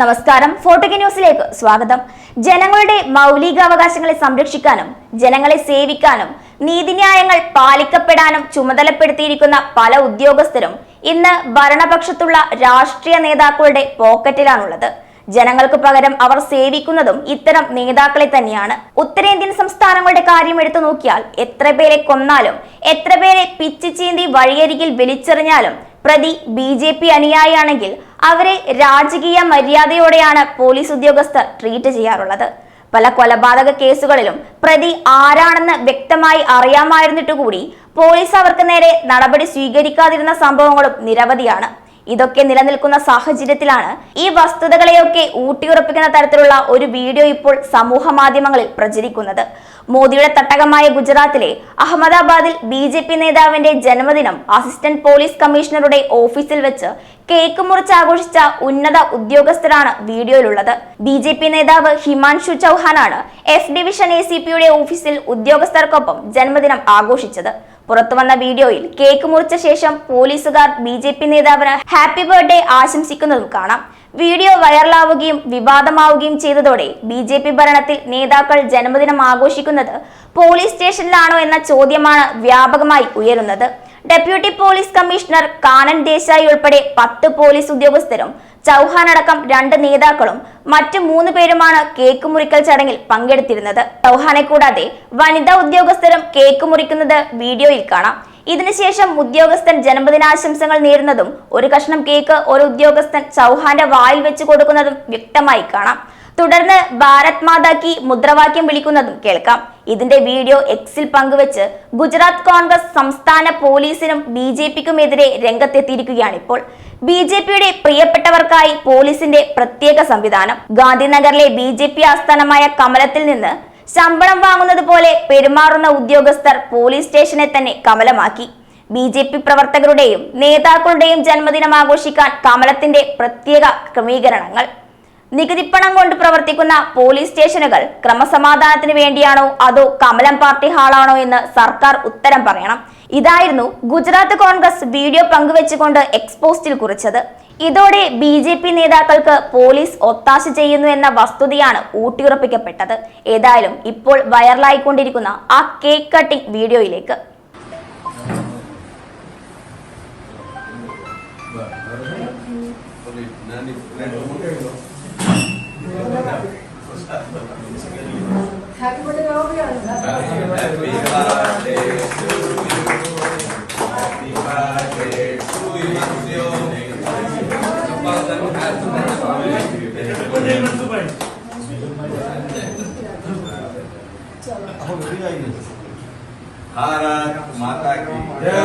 നമസ്കാരം. ഫോർട്ടുഗ ന്യൂസിലേക്ക് സ്വാഗതം. ജനങ്ങളുടെ മൗലികാവകാശങ്ങളെ സംരക്ഷിക്കാനും ജനങ്ങളെ സേവിക്കാനും നീതിന്യായങ്ങൾ പാലിക്കപ്പെടാനും ചുമതലപ്പെടുത്തിയിരിക്കുന്ന പല ഉദ്യോഗസ്ഥരും ഇന്ന് ഭരണപക്ഷത്തുള്ള രാഷ്ട്രീയ നേതാക്കളുടെ പോക്കറ്റിലാണുള്ളത്. ജനങ്ങൾക്ക് പകരം അവർ സേവിക്കുന്നതും ഇത്തരം നേതാക്കളെ തന്നെയാണ്. ഉത്തരേന്ത്യൻ സംസ്ഥാനങ്ങളുടെ കാര്യം എടുത്തു നോക്കിയാൽ എത്ര പേരെ കൊന്നാലും എത്ര പേരെ പിച്ചു ചീന്തി വഴിയരികിൽ വലിച്ചെറിഞ്ഞാലും പ്രതി ബി ജെ പി അനുയായിയാണെങ്കിൽ അവരെ രാജകീയ മര്യാദയോടെയാണ് പോലീസ് ഉദ്യോഗസ്ഥർ ട്രീറ്റ് ചെയ്യാറുള്ളത്. പല കൊലപാതക കേസുകളിലും പ്രതി ആരാണെന്ന് വ്യക്തമായി അറിയാമായിരുന്നിട്ട് കൂടി പോലീസ് അവർക്ക് നേരെ നടപടി സ്വീകരിക്കാതിരുന്ന സംഭവങ്ങളും നിരവധിയാണ്. ഇതൊക്കെ നിലനിൽക്കുന്ന സാഹചര്യത്തിലാണ് ഈ വസ്തുതകളെയൊക്കെ ഊട്ടിയുറപ്പിക്കുന്ന തരത്തിലുള്ള ഒരു വീഡിയോ ഇപ്പോൾ സമൂഹ മാധ്യമങ്ങളിൽ പ്രചരിക്കുന്നത്. മോദിയുടെ തട്ടകമായ ഗുജറാത്തിലെ അഹമ്മദാബാദിൽ ബി ജെ പി നേതാവിന്റെ ജന്മദിനം അസിസ്റ്റന്റ് പോലീസ് കമ്മീഷണറുടെ ഓഫീസിൽ വെച്ച് കേക്ക് മുറിച്ച് ആഘോഷിച്ച ഉന്നത ഉദ്യോഗസ്ഥരാണ് വീഡിയോയിലുള്ളത്. ബി ജെ പി നേതാവ് ഹിമാൻഷു ചൗഹാനാണ് എഫ് ഡിവിഷൻ എ സി പിയുടെ ഓഫീസിൽ ഉദ്യോഗസ്ഥർക്കൊപ്പം ജന്മദിനം ആഘോഷിച്ചത്. പുറത്തുവന്ന വീഡിയോയിൽ കേക്ക് മുറിച്ച ശേഷം പോലീസുകാർ ബി ജെ പി നേതാവിന് ഹാപ്പി ബർത്ത്ഡേ ആശംസിക്കുന്നതും കാണാം. വീഡിയോ വൈറലാവുകയും വിവാദമാവുകയും ചെയ്തതോടെ ബി ജെ പി ഭരണത്തിൽ നേതാക്കൾ ജന്മദിനം ആഘോഷിക്കുന്നത് പോലീസ് സ്റ്റേഷനിലാണോ എന്ന ചോദ്യമാണ് വ്യാപകമായി ഉയരുന്നത്. Deputy police commissioner Kanan Desai ഉൾപ്പെടെ പത്ത് പോലീസ് ഉദ്യോഗസ്ഥരും ചൗഹാൻ അടക്കം രണ്ട് നേതാക്കളും മറ്റു മൂന്ന് പേരുമാണ് കേക്ക് മുറിക്കൽ ചടങ്ങിൽ പങ്കെടുത്തിരുന്നത്. ചൗഹാനെ കൂടാതെ വനിതാ ഉദ്യോഗസ്ഥരും കേക്ക് മുറിക്കുന്നത് വീഡിയോയിൽ കാണാം. ഇതിനുശേഷം ഉദ്യോഗസ്ഥൻ ജന്മദിനാശംസകൾ നേരുന്നതും ഒരു കഷ്ണം കേക്ക് ഒരു ഉദ്യോഗസ്ഥൻ ചൗഹാന്റെ വായിൽ വെച്ച് കൊടുക്കുന്നതും വ്യക്തമായി കാണാം. തുടർന്ന് ഭാരത് മാതാക്കി മുദ്രാവാക്യം വിളിക്കുന്നതും കേൾക്കാം. ഇതിന്റെ വീഡിയോ എക്സിൽ പങ്കുവച്ച് ഗുജറാത്ത് കോൺഗ്രസ് സംസ്ഥാന പോലീസിനും ബി ജെ പിക്കുമെതിരെ രംഗത്തെത്തിയിരിക്കുകയാണ് ഇപ്പോൾ. ബി ജെ പിയുടെ പ്രിയപ്പെട്ടവർക്കായി പോലീസിന്റെ പ്രത്യേക സംവിധാനം. ഗാന്ധിനഗറിലെ ബി ജെ പി ആസ്ഥാനമായ കമലത്തിൽ നിന്ന് ശമ്പളം വാങ്ങുന്നത് പോലെ പെരുമാറുന്ന ഉദ്യോഗസ്ഥർ പോലീസ് സ്റ്റേഷനെ തന്നെ കമലമാക്കി. ബി ജെ പി പ്രവർത്തകരുടെയും നേതാക്കളുടെയും ജന്മദിനം ആഘോഷിക്കാൻ കമലത്തിന്റെ പ്രത്യേക ക്രമീകരണങ്ങൾ. നികുതിപ്പണം കൊണ്ട് പ്രവർത്തിക്കുന്ന പോലീസ് സ്റ്റേഷനുകൾ ക്രമസമാധാനത്തിന് വേണ്ടിയാണോ അതോ കമലം പാർട്ടി ഹാളാണോ എന്ന് സർക്കാർ ഉത്തരം പറയണം. ഇതായിരുന്നു ഗുജറാത്ത് കോൺഗ്രസ് വീഡിയോ പങ്കുവെച്ചുകൊണ്ട് എക്സ്പോസ്റ്റിൽ കുറിച്ചത്. ഇതോടെ ബി ജെ പി നേതാക്കൾക്ക് പോലീസ് ഒത്താശ ചെയ്യുന്നു എന്ന വസ്തുതയാണ് ഊട്ടിയുറപ്പിക്കപ്പെട്ടത്. ഏതായാലും ഇപ്പോൾ വൈറലായിക്കൊണ്ടിരിക്കുന്ന ആ കേക്ക് കട്ടിംഗ് വീഡിയോയിലേക്ക്. ನಾನು happy birthday happy birthday to you happy birthday to you ಅಪ್ಪಾದನ್ನು happy birthday ಮಂತು ಬೈ ಚಲೋ ಹೌದು ಫ್ರೀ ಆಗಿದೆ ಭಾರತ್ ಮಾತಾ ಕಿ ಜೈ